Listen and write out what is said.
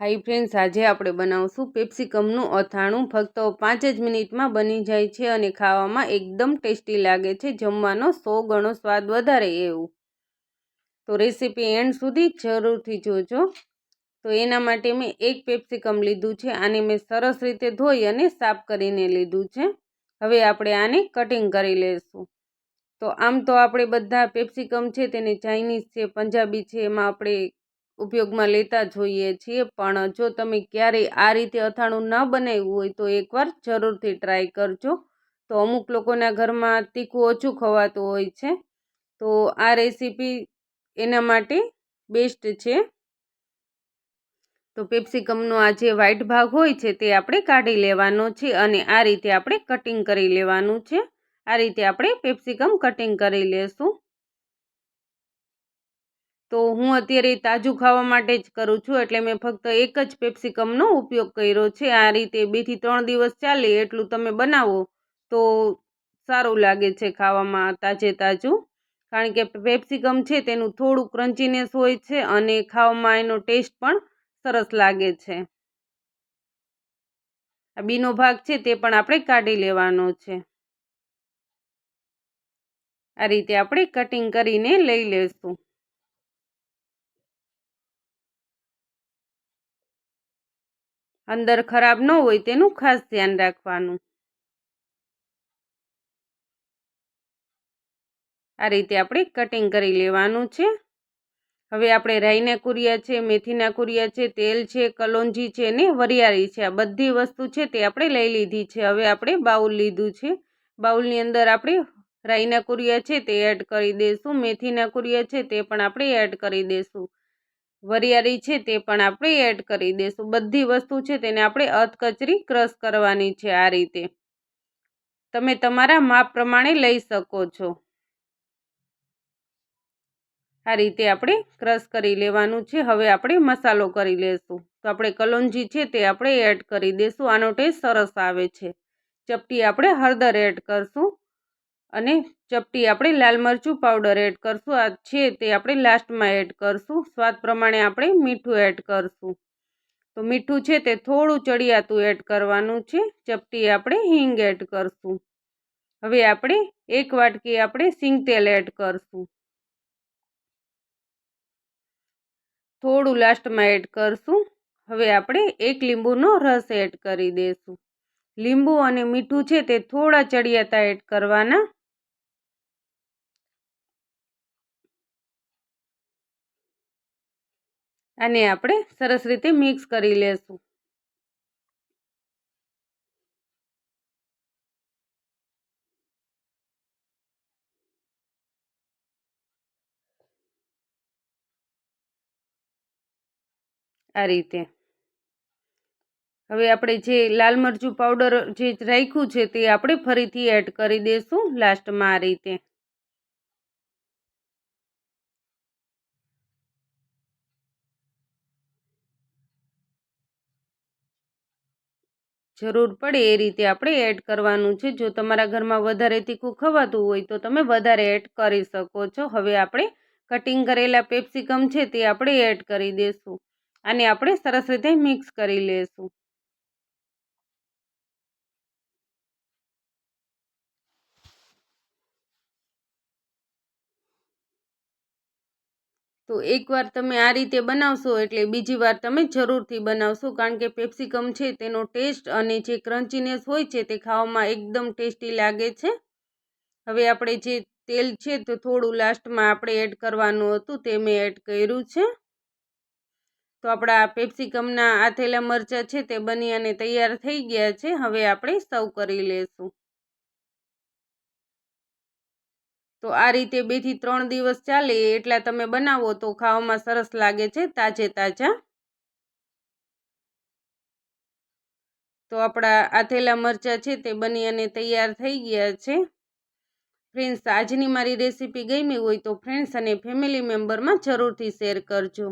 High friends, આજે આપણે બનાવશું પેપ્સિકમનું અથાણું. ફક્ત પાંચ જ મિનિટમાં બની જાય છે અને ખાવામાં એકદમ ટેસ્ટી લાગે છે. જમવાનો સો ગણો સ્વાદ વધારે એવું. તો રેસીપી એન્ડ સુધી જરૂરથી જોજો. તો એના માટે મેં એક પેપ્સિકમ લીધું છે. આને મેં સરસ રીતે ધોઈ અને સાફ કરીને લીધું છે. હવે આપણે આને કટિંગ કરી લઈશું તો આમ તો આપણે બધા પેપ્સિકમ છે, તેને ચાઇનીઝ છે, પંજાબી છે, એમાં આપણે ઉપયોગમાં લેતા જોઈએ છીએ, પણ જો તમે ક્યારેય આ રીતે અથાણું ન બનાવ્યું હોય તો એકવાર જરૂરથી ટ્રાય કરજો. તો અમુક લોકોના ઘરમાં તીખું ઓછું ખવાતું હોય છે. તો આ રેસીપી એના માટે બેસ્ટ છે. તો પેપ્સિકમનો આ જે વ્હાઈટ ભાગ હોય છે તે આપણે કાઢી લેવાનો છે અને આ રીતે આપણે કટિંગ કરી લેવાનું છે. આ રીતે આપણે પેપ્સિકમ કટિંગ કરી લેશું. તો હું અત્યારે તાજું ખાવા માટે જ કરું છું, એટલે મેં ફક્ત એક જ પેપ્સિકમનો ઉપયોગ કર્યો છે. આ રીતે બેથી ત્રણ દિવસ ચાલે એટલું તમે બનાવો તો સારું લાગે છે ખાવામાં તાજે તાજું. કારણ કે પેપ્સિકમ છે તેનું થોડું ક્રન્ચીનેસ હોય છે અને ખાવામાં એનો ટેસ્ટ પણ સરસ લાગે છે. આ બીનો ભાગ છે તે પણ આપણે કાઢી લેવાનો છે. આ રીતે આપણે કટિંગ કરીને લઈ લેશું. અંદર ખરાબ ન હોય તેનું ખાસ ધ્યાન રાખવાનું. આ રીતે આપણે કટિંગ કરી લેવાનું છે. હવે આપણે રાઈના કુરિયા છે, મેથીના કુરિયા છે, તેલ છે, કલોંજી છે ને વરિયાળી છે. આ બધી વસ્તુ છે તે આપણે લઈ લીધી છે. હવે આપણે બાઉલ લીધું છે. બાઉલની અંદર આપણે રાઈના કુરિયા છે તે એડ કરી દઈશું મેથીના કુરિયા છે તે પણ આપણે એડ કરી દઈશું વરિયાળી છે તે પણ આપણે એડ કરી દઈશું બધી વસ્તુ છે તેને આપણે અધકચરી ક્રશ કરવાની છે આ રીતે. તમે તમારા માપ પ્રમાણે લઈ શકો છો. આ રીતે આપણે ક્રશ કરી લેવાનું છે. હવે આપણે મસાલો કરી લેશું. તો આપણે કલોંજી છે તે આપણે એડ કરી દઈશું આનો ટેસ્ટ સરસ આવે છે. ચપટી આપણે હળદર એડ કરશું. અને ચપટી આપણે લાલ મરચું પાવડર એડ કરશું. આ છે તે આપણે લાસ્ટમાં એડ કરશું. સ્વાદ પ્રમાણે આપણે મીઠું એડ કરશું. તો મીઠું છે તે થોડું ચડિયાતું એડ કરવાનું છે. ચપટી આપણે હિંગ એડ કરશું. હવે આપણે એક વાટકી આપણે સિંગ તેલ એડ કરશું. થોડું લાસ્ટમાં એડ કરશું. હવે આપણે એક લીંબુનો રસ એડ કરી દઈશું. લીંબુ અને મીઠું છે તે થોડા ચડિયાતા એડ કરવાના. આને આપણે સરસ રીતે મિક્સ કરી લેશું. આ રીતે. હવે આપણે જે લાલ મરચું પાવડર જે રાખ્યું છે તે આપણે ફરીથી એડ કરી દઈશું લાસ્ટમાં આ રીતે. જરૂર પડે એ રીતે આપણે એડ કરવાનું છે. જો તમારા ઘરમાં વધારે તીખું ખવાતું હોય તો તમે વધારે એડ કરી શકો છો. હવે આપણે કટિંગ કરેલા પેપ્સિકમ છે તે આપણે એડ કરી દઈશું અને આપણે સરસ રીતે મિક્સ કરી લઈશું તો એકવાર તમે આ રીતે બનાવશો એટલે બીજી વાર તમે જરૂરથી બનાવશો કારણ કે પેપ્સિકમ છે તેનો ટેસ્ટ અને જે ક્રન્ચીનેસ હોય છે તે ખાવામાં એકદમ ટેસ્ટી લાગે છે. હવે આપણે જે તેલ છે તો થોડું લાસ્ટમાં આપણે એડ કરવાનું હતું તે મેં એડ કર્યું છે. તો આપણા પેપ્સિકમના આથેલા મરચાં છે તે બની અને તૈયાર થઈ ગયા છે. હવે આપણે સર્વ કરી લેશું. તો આ રીતે બેથી ત્રણ દિવસ ચાલે, એટલા તમે બનાવો તો ખાવામાં સરસ લાગે છે, તાજે તાજા. તો આપણા આથેલા મરચાં છે તે બની અને તૈયાર થઈ ગયા છે. ફ્રેન્ડ્સ, આજની મારી રેસીપી ગમી હોય તો ફ્રેન્ડ્સ અને ફેમિલી મેમ્બરમાં જરૂરથી શેર કરજો.